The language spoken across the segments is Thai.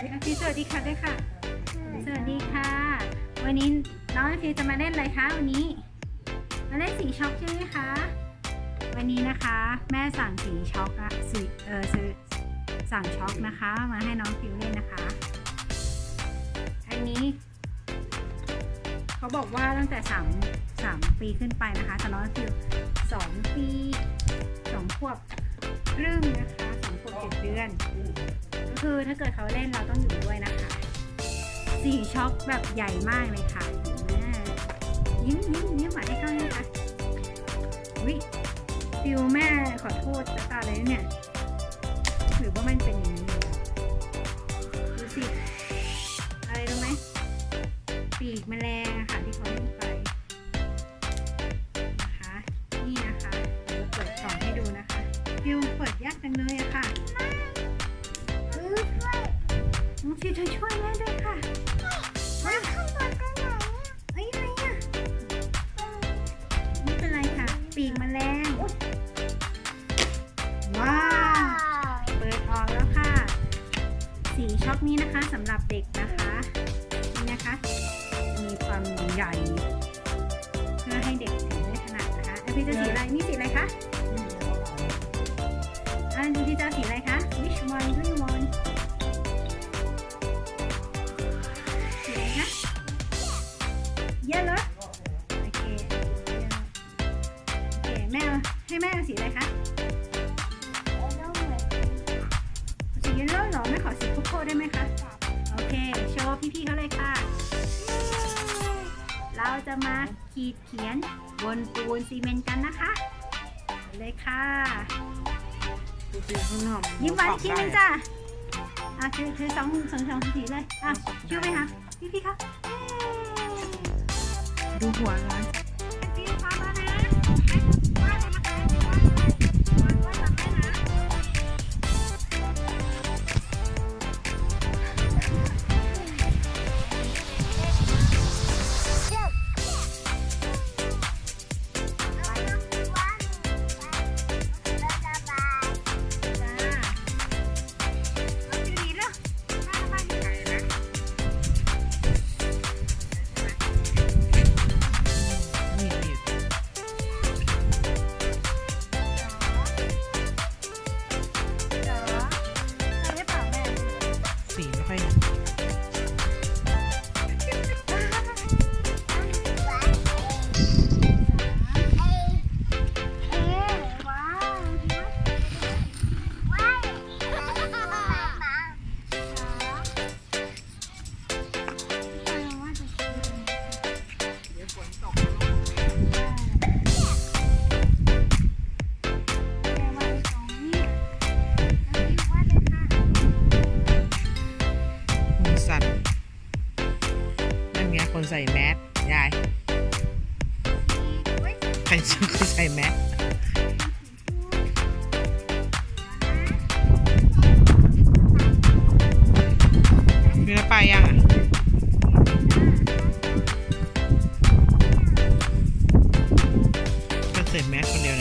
อาฟีสวัสดีค่ะด้วยค่ะ สวัสดีค่ะ วันนี้น้องอาฟีจะมาเล่นอะไรคะวันนี้ มาเล่นสีช็อกใช่ไหมคะ วันนี้นะคะ แม่สั่งสีช็อกอะสีเออซื้อสั่งช็อกนะคะ มาให้น้องฟิวเล่นนะคะ อันนี้เขาบอกว่าตั้งแต่สามสามปีขึ้นไปนะคะแต่น้องฟิวสองปีสองขวบ ครึ่งนะคะสองขวบเจ็ดเดือน ก็คือถ้าเกิดเขาเล่นเราต้องอยู่ด้วยนะคะ สีช็อกแบบใหญ่มากเลยค่ะยิ้มยิ้มยิ้มหวานให้เขาเลยค่ะวิฟิวแม่ขอโทษจะตาเลยเนี่ยหรือว่ามันเป็นอย่างนี้ดูสิ อะไรรู้ไหมปีกแมลง จังเลยอะค่ะอื้อน้องฟิวช่วยช่วยแม่ด้วยค่ะแล้วข้างบนก็ไหนเอ้ยอะไรอะไม่เป็นไรค่ะ ปีกแมลงว้าว เปิดออกแล้วค่ะ สีช็อกนี้นะคะสำหรับเด็กนะคะนี่นะคะ มีความใหญ่ เพื่อให้เด็กถือได้ถนัดนะคะเอ้ยพี่จะสีอะไรนี่สีอะไรคะ อ่าดูที่จะเอาสีอะไรคะ which one do you want สีอะไรคะ yellow โอเค yellow โอเคแม่ให้แม่สีอะไรคะสีเยลโล่เหรอไม่ขอสีโคโค่ได้ไหมคะ โอเค โชว์พี่ๆเขาเลยค่ะ เราจะมาขีดเขียนบนปูนซีเมนต์กันนะคะ เลยค่ะ ดูสิข้างนอกยิ้มหวานอีกทีนึงจ้ะอะคือคือสองสองสองสีเลย อะช่วยไหมคะพี่ๆเขาเย้ ดูหัวร้าน คนเดียว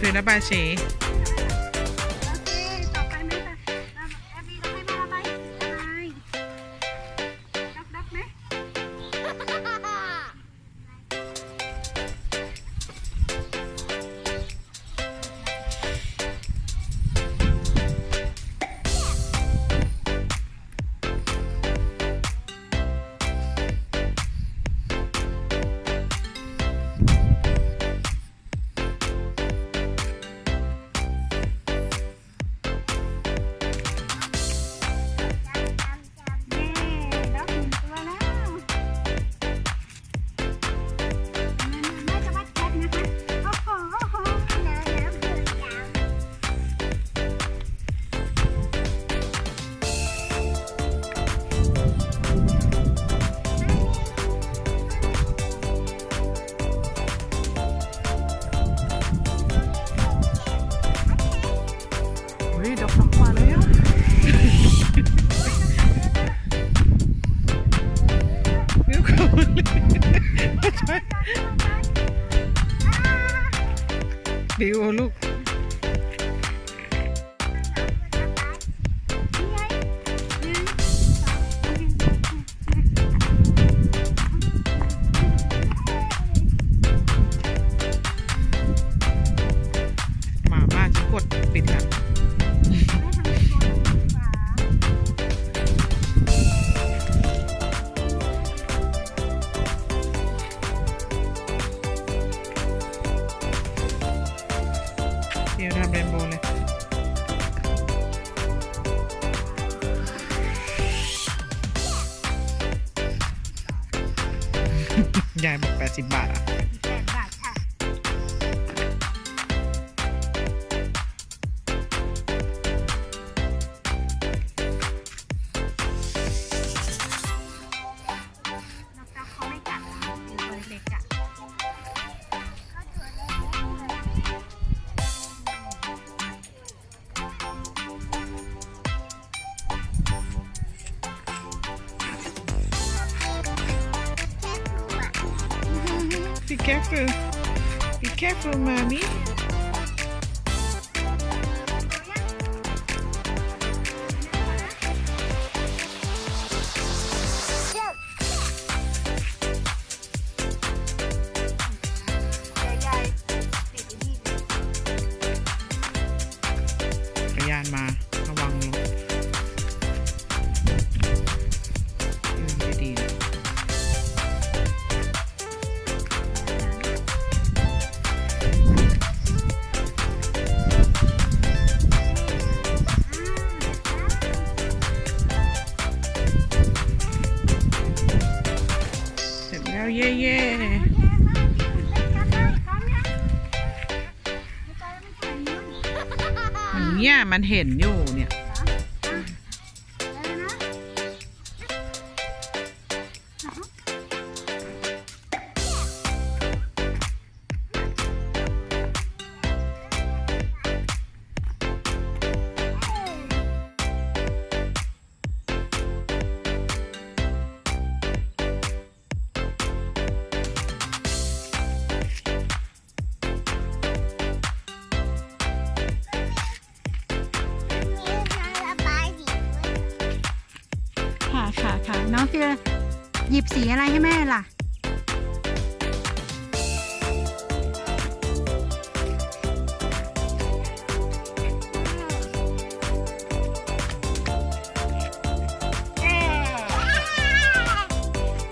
ซื้อนะบาเช ยายบอกแปดสิบาทอ่ careful. Be careful, mommy. เนี่ยมันเห็นอยู่เนี่ย จะหยิบสีอะไรให้แม่ล่ะ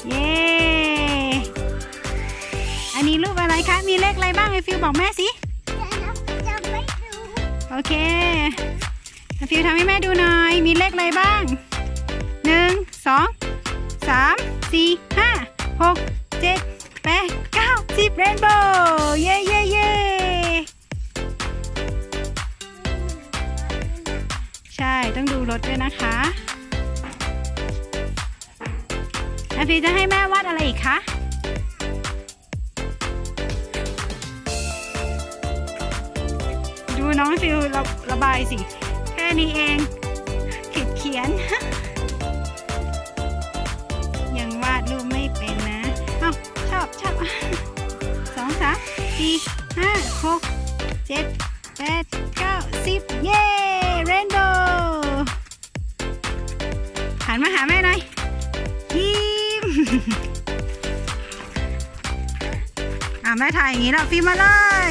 เย้ อันนี้รูปอะไรคะ มีเลขอะไรบ้างไอฟิวบอกแม่สิ โอเคฟิวทำให้แม่ดูหน่อย มีเลขอะไรบ้างหนึ่งสอง สามสี่ห้าหกเจ็ดแปดเก้าสิบเรนโบว์เย้เย้เย้ใช่ต้องดูรถด้วยนะคะอาฟีจะให้แม่วาดอะไรอีกคะดูน้องฟิลระระบายสิ แค่นี้เองขีดเขียน รูปไม่เป็นนะเอาชอบชอบสองสามสี่ห้าหกเจ็ดแปดเก้าสิบเย้เรนโบว์หันมาหาแม่หน่อยยิ้มอ่าแม่ถ่ายอย่างนี้แล้วฟิล์มมาเลย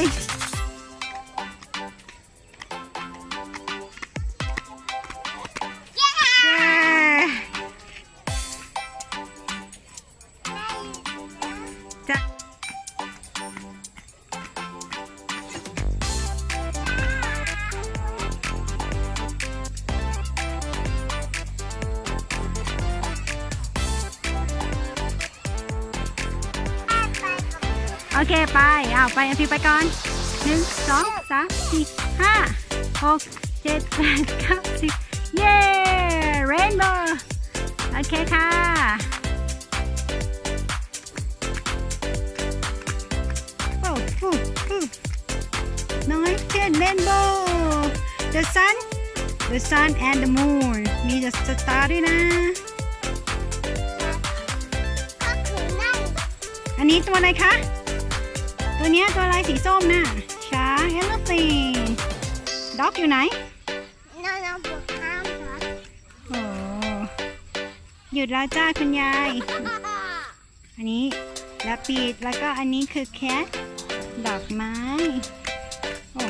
โอเคไปเอาไปเอาพี่ไปก่อนหนึ่งสองสามสี่ห้าหกเจ็ดแปดเก้าสิบเย้เรนโบว์โอเคค่ะโอ้ฟูฟูน้อยเช่นเรนโบว์ the sun the sun and the moon มี the star ด้วยนะก็คือนั่งอันนี้ตัวอะไรคะ ตัวเนี้ยตัวอะไรสีส้มน่ะช้าง elephant dog อยู่ไหนนั่งนั่งบนข้ามรถโอ้หยุดแล้วจ้าคุณยาย อันนี้และปีดแล้วก็อันนี้คือแคทดอกไม้โอ้